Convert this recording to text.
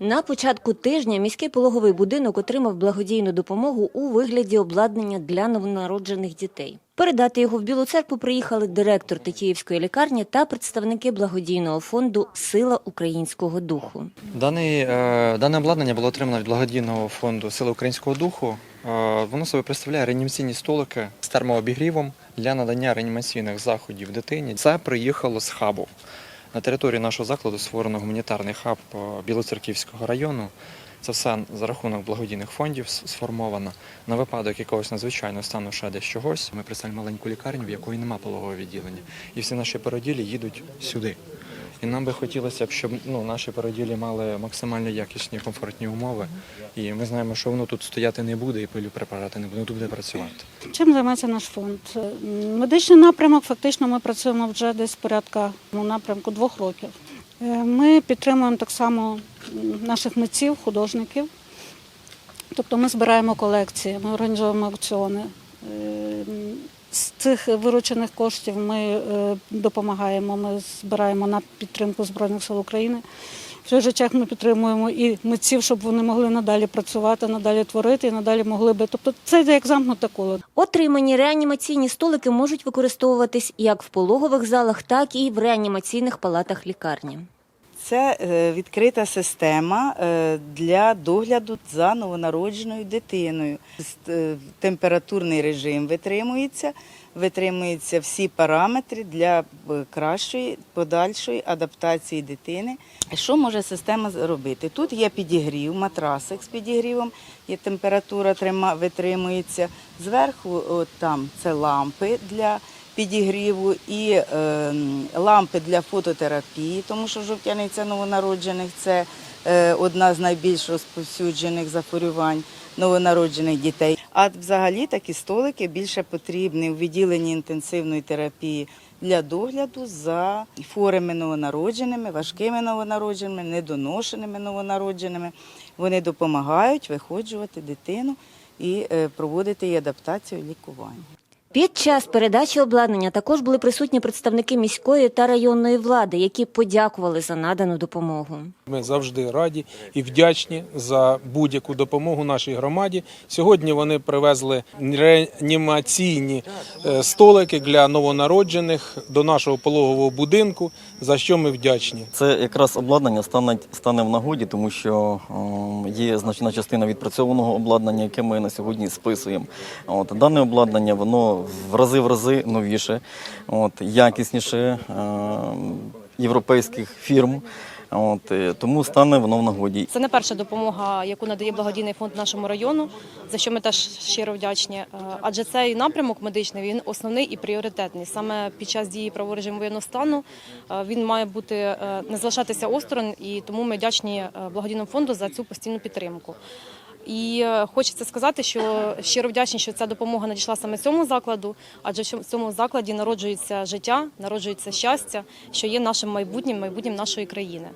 На початку тижня міський пологовий будинок отримав благодійну допомогу у вигляді обладнання для новонароджених дітей. Передати його в Білу церкву приїхали директор Тетіївської лікарні та представники благодійного фонду Сила українського духу. Даний, е, дане обладнання було отримано від благодійного фонду Сили українського духу. Е, Воно собі представляє реанімаційні столики з термообігрівом для надання реанімаційних заходів дитині. Це приїхало з хабу. На території нашого закладу створено гуманітарний хаб е, Білоцерківського району. Це все за рахунок благодійних фондів сформовано. На випадок якогось надзвичайного стану ще десь чогось. Ми представимо маленьку лікарню, в якої немає пологового відділення. І всі наші породілі їдуть сюди. І нам би хотілося б, щоб ну, наші породілі мали максимально якісні, комфортні умови. І ми знаємо, що воно тут стояти не буде і пилю препарати не буде, тут буде працювати. Чим займається наш фонд? Е, Медичний напрямок фактично ми працюємо вже десь порядка ну, напрямку двох років. Е, Ми підтримуємо так само наших митців, художників. Тобто ми збираємо колекції, ми організовуємо аукціони. З цих виручених коштів ми е, допомагаємо, ми збираємо на підтримку Збройних сил України. В той же час ми підтримуємо і митців, щоб вони могли надалі працювати, надалі творити і надалі могли би. Тобто це як замкнуте коло. Отримані реанімаційні столики можуть використовуватись як в пологових залах, так і в реанімаційних палатах лікарні. Це е, відкрита система е, для догляду за новонародженою дитиною. Е, Температурний режим витримується, витримуються всі параметри для кращої подальшої адаптації дитини. Що може система зробити? Тут є підігрів, матрасик з підігрівом, є температура витримується. Зверху от там це лампи для підігріву і е, лампи для фототерапії, тому що жовтяниця новонароджених це е, одна з найбільш розповсюджених захворювань новонароджених дітей. А взагалі такі столики більше потрібні у відділенні інтенсивної терапії для догляду за хворими новонародженими, важкими новонародженими, недоношеними новонародженими. Вони допомагають виходжувати дитину і е, проводити її адаптацію лікування. Під час передачі обладнання також були присутні представники міської та районної влади, які подякували за надану допомогу. Ми завжди раді і вдячні за будь-яку допомогу нашій громаді. Сьогодні вони привезли реанімаційні е, столики для новонароджених до нашого пологового будинку, за що ми вдячні. Це якраз обладнання стане, стане в нагоді, тому що ем, є значна частина відпрацьованого обладнання, яке ми на сьогодні списуємо. От, дане обладнання воно в рази в рази новіше, от, якісніше ем, європейських фірм. От, е, тому стане воно в нагоді. Це не перша допомога, яку надає благодійний фонд нашому району, за що ми теж щиро вдячні. Е, Адже цей напрямок медичний він основний і пріоритетний. Саме під час дії правового режиму воєнного стану е, він має бути е, не залишатися осторонь, і тому ми вдячні е, благодійному фонду за цю постійну підтримку. І е, хочеться сказати, що щиро вдячні, що ця допомога надійшла саме цьому закладу, адже в цьому закладі народжується життя, народжується щастя, що є нашим майбутнім, майбутнім нашої країни.